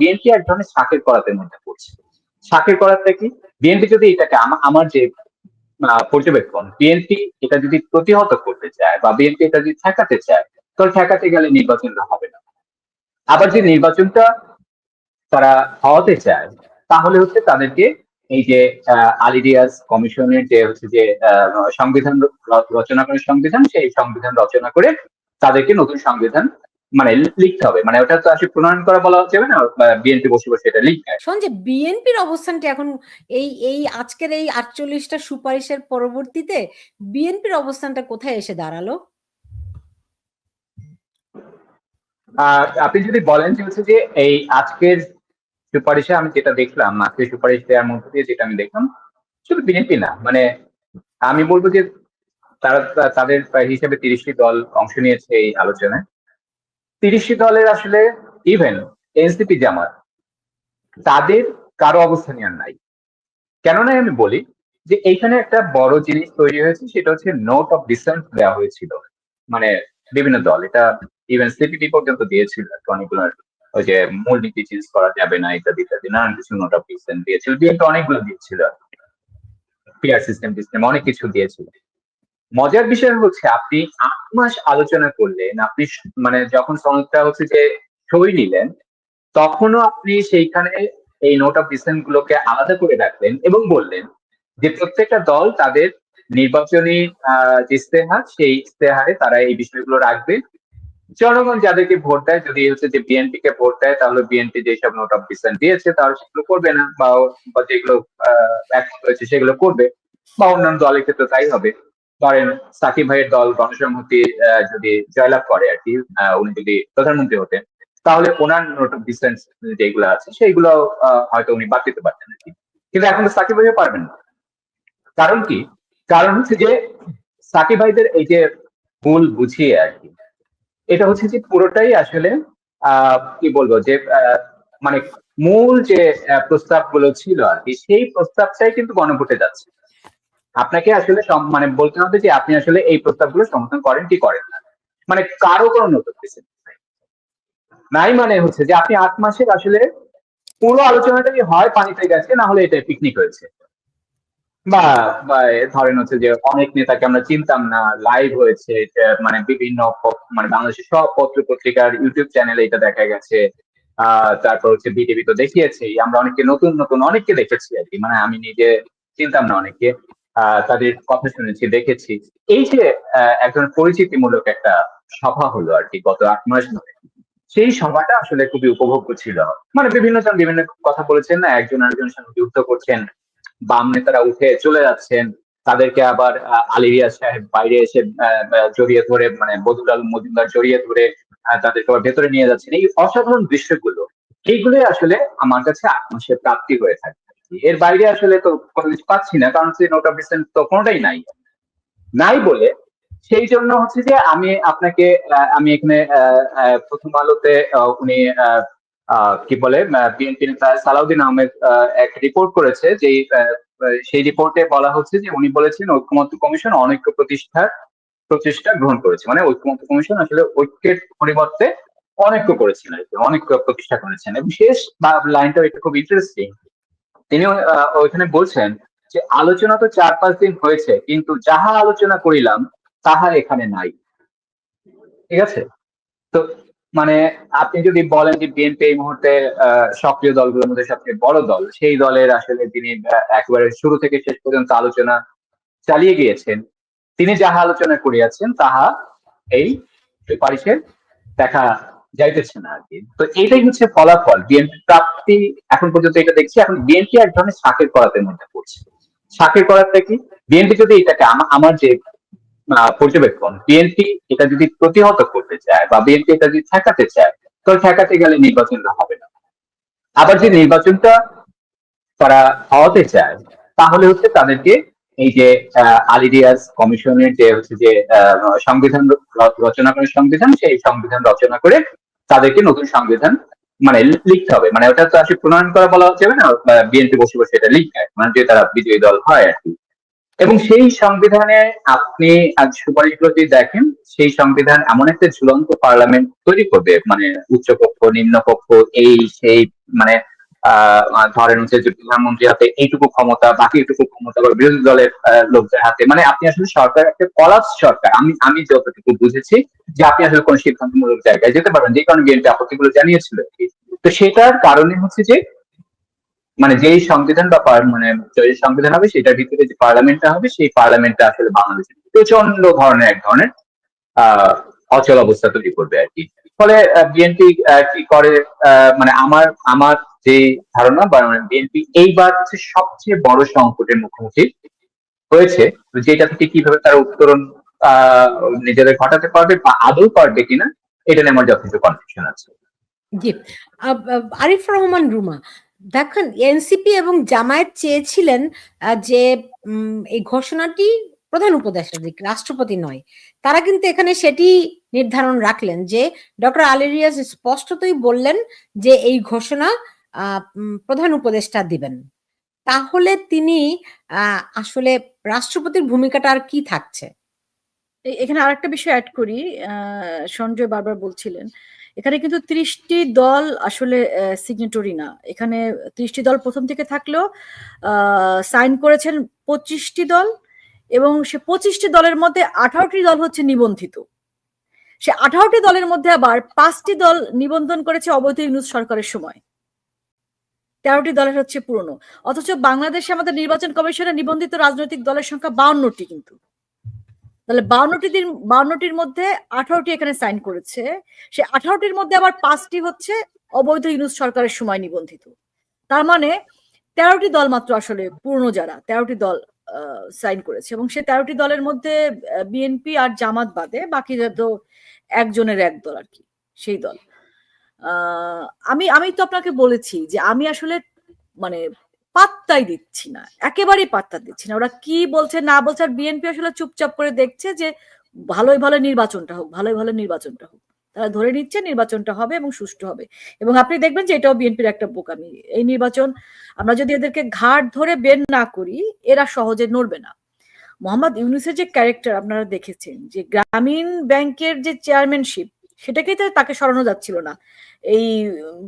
BNP এক ধরনের শাকের করাতের মধ্যে পড়ছে। শাকের করাতে কি? বিএনপি যদি এটাকে আমার যে পর্যবেক্ষণ বিএনপি এটা যদি প্রতিহত করতে চায় বা বিএনপি এটা যদি ঠেকাতে চায় তাহলে ঠেকাতে গেলে নির্বাচনটা হবে না। আবার যে নির্বাচনটা তারা হওয়াতে চায়, তাহলে হচ্ছে তাদেরকে এই যে আলিডিয়াস কমিশনের যে হচ্ছে যে সংবিধান রচনা করে সংবিধান, সেই সংবিধান রচনা করে তাদেরকে নতুন সংবিধান মানে লিখতে হবে। মানে ওটা তো আসলে প্রণয়ন করা বলা যাবে না বিএনপি বসে বসে এটা লিখবে শোন যে বিএনপির অবস্থানটি এখন এই এই আজকের এই আটচল্লিশটা সুপারিশের পরবর্তীতে বিএনপির অবস্থানটা কোথায় এসে দাঁড়াল? আপনি যদি বলেন যে হচ্ছে যে এই আজকের সুপারিশে আমি যেটা দেখলাম আজকের সুপারিশ দেওয়ার মধ্যে দিয়ে যেটা আমি দেখলাম শুধু বিএনপি না মানে আমি বলব যে তারা তাদের হিসেবে তিরিশটি দল অংশ নিয়েছে এই আলোচনায়। তিরিশটি দলের আসলে ইভেন এনসিপি জামাত, তাদের কারও অবস্থান আর নাই। কেননা আমি বলি যে এইখানে একটা বড় জিনিস তৈরি হয়েছে, সেটা হচ্ছে নোট অফ ডিসেন্ট দেওয়া হয়েছিল। মানে বিভিন্ন দল, এটা ইভেন সিপিপি পর্যন্ত দিয়েছিল অনেকগুলো ওই যে মূলনীতি চেঞ্জ করা যাবে না, ইত্যাদি ইত্যাদি, নানান কিছু নোট অফ ডিসেন্ট দিয়েছিল। বিএনপি অনেকগুলো দিয়েছিল পিআর সিস্টেম সিস্টেম অনেক কিছু দিয়েছিল। মজার বিষয় হচ্ছে, আপনি আট মাস আলোচনা করলেন, আপনি মানে যখন সংস্থা হচ্ছে যে সই নিলেন, তখনও আপনি সেইখানে এই নোট অফ ডিসেন্ট গুলোকে আলাদা করে রাখলেন এবং বললেন যে প্রত্যেকটা দল তাদের নির্বাচনী যে ইস্তেহার সেই ইস্তেহারে তারা এই বিষয়গুলো রাখবে। জনগণ যাদেরকে ভোট দেয়, যদি হচ্ছে যে বিএনপি কে ভোট দেয়, তাহলে বিএনপি যেসব নোট অফ ডিসেন্ট দিয়েছে, তারা সেগুলো করবে না, বা যেগুলো সেগুলো করবে, বা অন্যান্য দলের ক্ষেত্রে তাই হবে। ধরেন সাকিব ভাইয়ের দল গণসংহতি যদি জয়লাভ করে আর কি উনি যদি প্রধানমন্ত্রী হতেন, তাহলে ওনার নোট অফ ডিসেন্স যেগুলো আছে, সেইগুলো হয়তো উনি বাদ দিতে পারতেন আর কি। কিন্তু এখন তো সাকিব ভাইও পারবেন না। কারণ কি? কারণ হচ্ছে যে সাকিব ভাইদের এই যে ভুল বুঝিয়ে আর কি, এটা হচ্ছে যে পুরোটাই আসলে কি বলব যে মানে মূল যে প্রস্তাবগুলো ছিল আর কি, সেই প্রস্তাবটাই কিন্তু গণভোটে যাচ্ছে। আপনাকে আসলে মানে বলতে হবে যে আপনি আসলে এই প্রস্তাবগুলো সমর্থন করেন কি করেন না। মানে কারও কোনো নতুন নাই। মানে হচ্ছে যে আপনি আট মাসের আসলে পুরো আলোচনাটাই হয় পানিতে গেছে না হলে এটা পিকনিক হয়েছে। বা ধরেন হচ্ছে যে অনেক নেতাকে আমরা চিনতাম না লাইভ হয়েছে মানে বিভিন্ন মানে বাংলাদেশের সব পত্র পত্রিকার ইউটিউব চ্যানেলে এটা দেখা গেছে। তারপর হচ্ছে বিটিভি তো দেখিয়েছি আমরা অনেককে, নতুন নতুন অনেককে দেখেছি আর কি। মানে আমি নিজে চিনতাম না অনেককে। তাদের কথা শুনেছি, দেখেছি। এই যে একজন পরিচিতিমূলক একটা সভা হলো আর কি গত আট মাস ধরে। সেই সভাটা আসলে খুবই উপভোগ্য ছিল। মানে বিভিন্ন জন বিভিন্ন কথা বলেছেন না একজন আরেকজনের সঙ্গে যুদ্ধ করছেন, বাম নেতারা উঠে চলে যাচ্ছেন, তাদেরকে আবার আলিরিয়া সাহেব বাইরে এসে জড়িয়ে ধরে মানে বদুলাল মজুমদার জড়িয়ে ধরে তাদেরকে আবার ভেতরে নিয়ে যাচ্ছেন। এই অসাধারণ দৃশ্যগুলো, এইগুলোই আসলে আমার কাছে আট মাসের প্রাপ্তি হয়ে থাকে। এর বাইরে আসলে তো কিছু পাচ্ছি না কারণ হচ্ছে নোট অফ তো কোনোটাই নাই। নাই বলে সেই জন্য হচ্ছে যে আমি আপনাকে আমি এখানে প্রথম আলোতে উনি কি বলে বিএনপি নেতা সালাউদ্দিন আহমেদ আহ, এক রিপোর্ট করেছে যে সেই রিপোর্টে বলা হচ্ছে যে উনি বলেছেন ঐক্যমত্য কমিশন অনৈক্য প্রতিষ্ঠার প্রচেষ্টা গ্রহণ করেছে। মানে ঐক্যমত্য কমিশন আসলে ঐক্যের পরিবর্তে অনৈক্য করেছেন আর কি অনৈক্য প্রতিষ্ঠা করেছেন। এবং শেষ বা- লাইনটা এটা খুব ইন্টারেস্টিং তিনি ওইখানে বলছেন যে, আলোচনা তো চার পাঁচ দিন হয়েছে, কিন্তু যাহা আলোচনা করিলাম, তাহা এখানে নাই। ঠিক আছে? তো মানে আপনি যদি বলেন যে, বিএনপি এই মুহূর্তে সক্রিয় দলগুলোর মধ্যে সবচেয়ে বড় দল, সেই দলের আসলে তিনি একেবারে শুরু থেকে শেষ পর্যন্ত আলোচনা চালিয়ে গিয়েছেন। তিনি যাহা আলোচনা করিয়াছেন, তাহা এই সুপারিশে দেখা যাইতেছে। না আর কি। তো এইটাই হচ্ছে ফলাফল। বিএনপি প্রাপ্তি এখন পর্যন্ত এটা দেখছি এখন বিএনপি এক ধরনের শাকের করাতের মধ্যে পড়ছে। শাকের করাতে কি? বিএনপি যদি এটাকে আমার যে পর্যবেক্ষণ বিএনপি এটা যদি প্রতিহত করতে চায় বা বিএনপি এটা যদি ঠেকাতে চায় তাহলে ঠেকাতে গেলে নির্বাচনটা হবে না। আবার যে নির্বাচনটা তারা হওয়াতে চায় তাহলে হচ্ছে তাদেরকে এই যে আহ, আলিডিয়াস কমিশনের যে হচ্ছে যে আহ, সংবিধান রচনা করে সংবিধান সেই সংবিধান রচনা করে তাদেরকে নতুন সংবিধান মানে লিখতে হবে। মানে ওটা তো আসলে প্রণয়ন করা বলা যাবে না বিএনপি বসে বসে এটা লিখবে মানে যে তারা বিজয়ী দল হয় আর কি। এবং সেই সংবিধানে আপনি আজ সুপারিশগুলো যদি দেখেন, সেই সংবিধান এমন একটা ঝুলন্ত পার্লামেন্ট তৈরি করবে মানে উচ্চকক্ষ, নিম্নকক্ষ, এই, সেই মানে ধরেন হচ্ছে যে প্রধানমন্ত্রী হাতে এইটুকু ক্ষমতা, বাকি এইটুকু ক্ষমতা বা বিরোধী দলের লোকদের হাতে। মানে আপনি আসলে সরকার একটা কলাপস সরকার। আমি আমি যতটুকু বুঝেছি যে আপনি আসলে কোন সিদ্ধান্তমূলক জায়গায় যেতে পারবেন, যে কারণে বিএনপি আপত্তিগুলো জানিয়েছিল। তো সেটার কারণে হচ্ছে যে মানে যেই সংবিধান বা মানে যে সংবিধান হবে সেটার ভিতরে যে পার্লামেন্টটা হবে, সেই পার্লামেন্টটা আসলে বাংলাদেশের প্রচণ্ড ধরনের এক ধরনের, আহ, অচল অবস্থা তৈরি করবে আর কি। ফলে বিএনপি কি করে মানে আমার আমার যে ধারণা বা বিএনপি এইবার হচ্ছে সবচেয়ে বড় সংকটের মুখোমুখি হয়েছে, যেটা থেকে কীভাবে তারা উত্তরণ নিজেদের ঘটাতে পারবে বা আদৌ পারবে কিনা, এটা নিয়ে আমার যথেষ্ট কনফিউশন আছে। জি। আরিফ রহমান রুমা, দেখেন এনসিপি এবং জামায়াত চেয়েছিলেন যে এই ঘোষণাটি প্রধান উপদেষ্টা রাষ্ট্রপতি নয়। তারা কিন্তু এখানে সেটি নির্ধারণ রাখলেন যে ডক্টর আলী রিয়াজ স্পষ্টতই বললেন যে এই ঘোষণা প্রধান উপদেষ্টা দিবেন। তাহলে তিনি আসলে রাষ্ট্রপতির ভূমিকাটা আর কি থাকছে? এখানে আরেকটা বিষয় অ্যাড করি সঞ্জয় বারবার বলছিলেন। এখানে কিন্তু ত্রিশটি দল আসলে সিগনেটরি না। এখানে ত্রিশটি দল প্রথম থেকে থাকলেও সাইন করেছেন পঁচিশটি দল। এবং সে পঁচিশটি দলের মধ্যে আঠারোটি দল হচ্ছে নিবন্ধিত। সে আঠারোটি দলের মধ্যে আবার পাঁচটি দল নিবন্ধন করেছে অবৈধ ইউনুস সরকারের সময়। তেরোটি দলের হচ্ছে পুরনো। অথচ বাংলাদেশে আমাদের নির্বাচন কমিশনে নিবন্ধিত রাজনৈতিক দলের সংখ্যা বাউন্নটি কিন্তু। তাহলে বাউন্নটি দিন, বাউন্নটির মধ্যে আঠারোটি এখানে সাইন করেছে। সে আঠারোটির মধ্যে আবার পাঁচটি হচ্ছে অবৈধ ইউনুস সরকারের সময় নিবন্ধিত। তার মানে তেরোটি দল মাত্র আসলে পূর্ণ যারা, তেরোটি দল সাইন করেছে এবং সে তেরোটি দলের মধ্যে বিএনপি আর জামাত বাদে বাকি তো একজনের এক দল আর কি, সেই দল। আমি আমি তো আপনাকে বলেছি যে আমি আসলে মানে পাত্তাই দিচ্ছি না, একেবারেই পাত্তা দিচ্ছি না। ওরা কি বলছে না বলছে আর বিএনপি আসলে চুপচাপ করে দেখছে যে ভালোই ভালো নির্বাচনটা হোক, ভালোই ভালো নির্বাচনটা হোক। তারা ধরে নিচ্ছে নির্বাচনটা হবে এবং সুষ্ঠু হবে। এবং আপনি দেখবেন যে এটাও বিএনপির একটা বোকামি। এই নির্বাচন আমরা যদি এদেরকে ঘাট ধরে বের না করি, এরা সহজে নড়বে না। মোহাম্মদ ইউনুসের যে ক্যারেক্টার আপনারা দেখেছেন, যে গ্রামীণ ব্যাংকের যে চেয়ারম্যানশিপ সেটাকেই তো তাকে সরানো যাচ্ছিল না, এই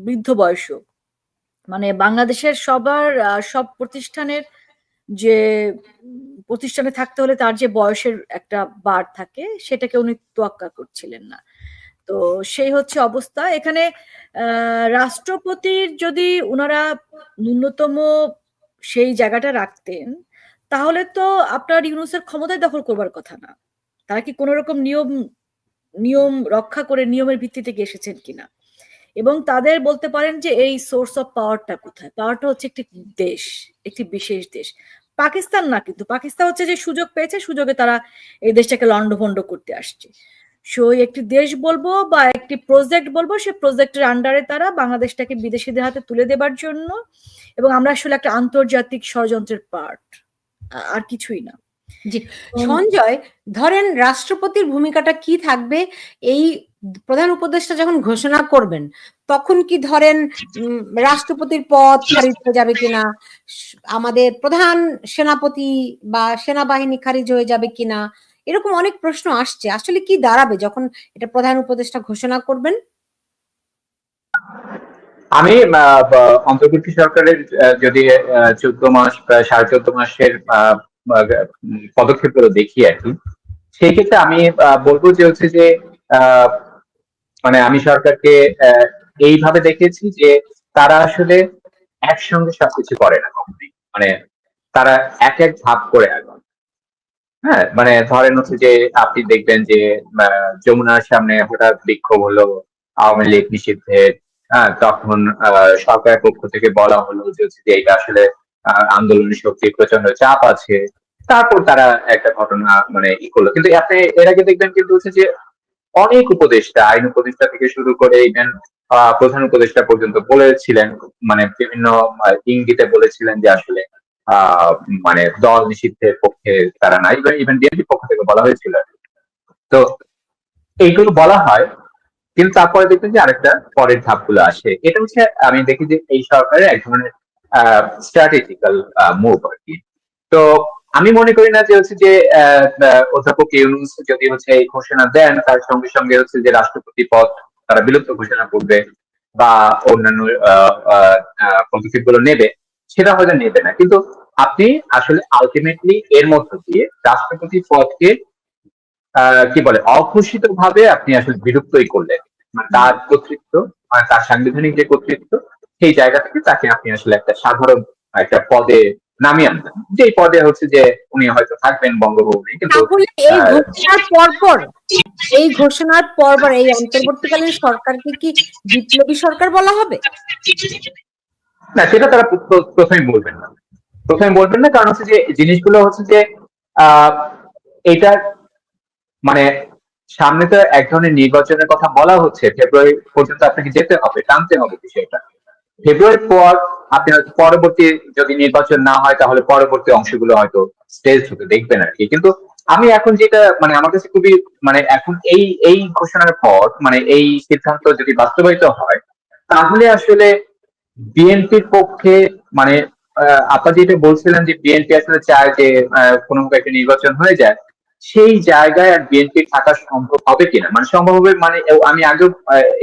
বৃদ্ধ বয়স মানে বাংলাদেশের সবার সব প্রতিষ্ঠানের যে প্রতিষ্ঠানে থাকতে হলে তার যে বয়সের একটা বার থাকে, সেটাকে উনি তোয়াক্কা করছিলেন না। তো সেই হচ্ছে অবস্থা। এখানে রাষ্ট্রপতির যদি ওনারা ন্যূনতম সেই জায়গাটা রাখতেন, তাহলে তো আপনার ইউনুসের ক্ষমতায় দখল করবার কথা না। তারা কি কোনো রকম নিয়ম নিয়ম রক্ষা করে নিয়মের ভিত্তিতে এসেছেন কিনা এবং তাদের বলতে পারেন যে এই সোর্স অফ পাওয়ারটা কোথায়? পাওয়ারটা হচ্ছে একটি দেশ, একটি বিশেষ দেশ। পাকিস্তান না কিন্তু, পাকিস্তান হচ্ছে যে সুযোগ পেয়েছে, সুযোগে তারা এই দেশটাকে লন্ডভন্ড করতে আসছে। সো একটি দেশ বলব বা একটি প্রজেক্ট বলব সে প্রজেক্টের আন্ডারে তারা বাংলাদেশটাকে বিদেশিদের হাতে তুলে দেবার জন্য এবং আমরা আসলে একটা আন্তর্জাতিক ষড়যন্ত্রের পার্ট আর কিছুই না। জি। সঞ্জয় ধরেন রাষ্ট্রপতির ভূমিকাটা কি থাকবে? এই প্রধান উপদেষ্টা যখন ঘোষণা করবেন তখন কি ধরেন উম, রাষ্ট্রপতির পদ খারিজ হয়ে যাবে কিনা? আমাদের প্রধান সেনাপতি বা সেনাবাহিনী খারিজ হয়ে যাবে কিনা? এরকম অনেক প্রশ্ন আসছে। আসলে কি দাঁড়াবে যখন এটা প্রধান উপদেষ্টা ঘোষণা করবেন? আমি অন্তর্বর্তী সরকারের যদি চোদ্দ মাস প্রায় সাড়ে চোদ্দ মাসের পদক্ষেপগুলো দেখি আর কি, সেই ক্ষেত্রে আমি বলব যে হচ্ছে যে মানে আমি সরকারকে এইভাবে দেখেছি যে তারা আসলে একসঙ্গে সবকিছু করে না কখনোই মানে তারা এক এক ধাপ করে আগান হ্যাঁ মানে ধরেন হচ্ছে যে আপনি দেখবেন যে যমুনার সামনে হঠাৎ বিক্ষোভ হলো, আওয়ামী লীগ নিষিদ্ধের হ্যাঁ তখন সরকারের পক্ষ থেকে বলা হলো যে এটা আসলে আন্দোলনের শক্তির প্রচণ্ড চাপ আছে। তারপর তারা একটা ঘটনা মানে ই করল। কিন্তু আপনি এর আগে দেখবেন কিন্তু হচ্ছে যে অনেক উপদেষ্টা, আইন উপদেষ্টা থেকে শুরু করে ইভেন প্রধান উপদেষ্টা পর্যন্ত বলেছিলেন মানে বিভিন্ন ইঙ্গিতে বলেছিলেন যে আসলে মানে দল নিষিদ্ধের পক্ষে তারা নাই ইভেন বিএনপির পক্ষ থেকে বলা হয়েছিল। তো এইগুলো বলা হয়, কিন্তু তারপরে দেখবেন যে আরেকটা পরের ধাপগুলো আসে। এটা হচ্ছে আমি দেখি যে এই সরকারের এক ধরনের স্ট্র্যাটেজিক্যাল মুভ আর কি। তো আমি মনে করি না যে হচ্ছে যে অধ্যাপক ইউনুস যদি হচ্ছে এই ঘোষণা দেন, তার সঙ্গে সঙ্গে হচ্ছে যে রাষ্ট্রপতি পদ তারা বিলুপ্ত ঘোষণা করবে, বা অন্যান্য পদক্ষেপগুলো নেবে। সেটা হয়তো নেবে না। কিন্তু আপনি আসলে আলটিমেটলি এর মধ্য দিয়ে রাষ্ট্রপতি পদকে কি বলে অঘোষিত ভাবে আপনি আসলে বিলুপ্তই করলেন। মানে তার কর্তৃত্ব মানে তার সাংবিধানিক যে কর্তৃত্ব সেই জায়গা থেকে তাকে আপনি আসলে একটা সাধারণ একটা পদে নামিয়ে আনলেন যে পদে হচ্ছে যে উনি হয়তো থাকবেন বঙ্গভবনে কিন্তু এই ঘোষণার পরপর এই ঘোষণার পরপর এই অন্তর্বর্তীকালীন সরকারকে কি বিপ্লবী সরকার বলা হবে? না, সেটা তারা প্র- প্র- প্রথমে বলবেন না। প্রথমে বলবেন না, কারণ হচ্ছে যে জিনিসগুলো হচ্ছে যে এটার মানে সামনে তো এক ধরনের নির্বাচনের কথা বলা হচ্ছে, ফেব্রুয়ারি পর্যন্ত আপনাকে যেতে হবে, টানতে হবে বিষয়টা। ফেব্রুয়ারির পর আপনি পরবর্তী যদি নির্বাচন না হয়, তাহলে পরবর্তী অংশগুলো হয়তো স্টেজ হতে দেখবেন আর কি। কিন্তু আমি এখন যেটা মানে আমার কাছে খুবই মানে এখন এই এই ঘোষণার পর মানে এই সিদ্ধান্ত যদি বাস্তবায়িত হয়, তাহলে আসলে বিএনপির পক্ষে মানে আহ, আপা যেটা বলছিলেন যে বিএনপি আসলে চায় যে কোনো একটা নির্বাচন হয়ে যায় সেই জায়গায় আর বিএনপি থাকা সম্ভব হবে কিনা? মানে সম্ভব হবে মানে আমি আহ,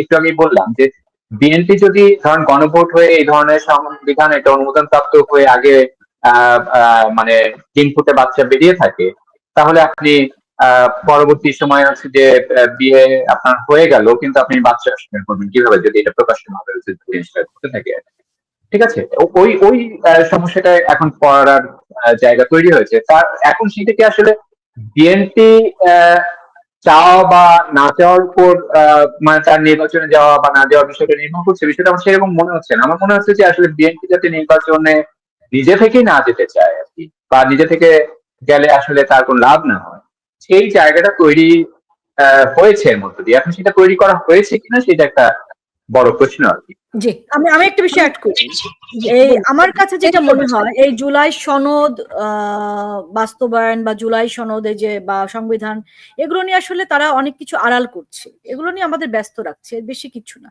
একটু আমি বললাম যে বিএনপি যদি ধরেন গণভোট হয়ে এই ধরনের সংবিধান একটা অনুমোদন প্রাপ্ত হয়ে আগে মানে তিন ফুটে বাচ্চা বেরিয়ে থাকে তাহলে আপনি পরবর্তী সময় হচ্ছে যে বিয়ে আপনার হয়ে গেল, কিন্তু আপনি বাচ্চা আসবেন করবেন কীভাবে? যদি এটা প্রকাশ্য ভাবে জিনিসটা ঘটে থাকে। ঠিক আছে? ওই ওই সমস্যাটা এখন পড়ার জায়গা তৈরি হয়েছে। তার, এখন সেটা কি আসলে বিএনপি চাওয়া বা না চাওয়ার উপর মানে তার নির্বাচনে যাওয়া বা না যাওয়ার বিষয়টা নির্ভর করছে, বিষয়টা আমার সেরকম মনে হচ্ছে না। আমার মনে হচ্ছে যে আসলে বিএনপি যাতে নির্বাচনে নিজে থেকেই না যেতে চায় আর কি, বা নিজে থেকে গেলে আসলে তার কোনো লাভ না হয়। সেই জায়গাটা তৈরি হয়েছে এর মধ্যে দিয়ে। এখন সেটা তৈরি করা হয়েছে কিনা সেটা একটা বড় প্রশ্ন আর কি। জি, আমি আমি একটা বিষয় অ্যাড করি। এই আমার কাছে যেটা মনে হয়, এই জুলাই সনদ বাস্তবায়ন বা জুলাই সনদ যে, বা সংবিধান, এগুলো নিয়ে আসলে তারা অনেক কিছু আড়াল করছে। এগুলো নিয়ে আমাদের ব্যস্ত রাখছে বেশি কিছু না।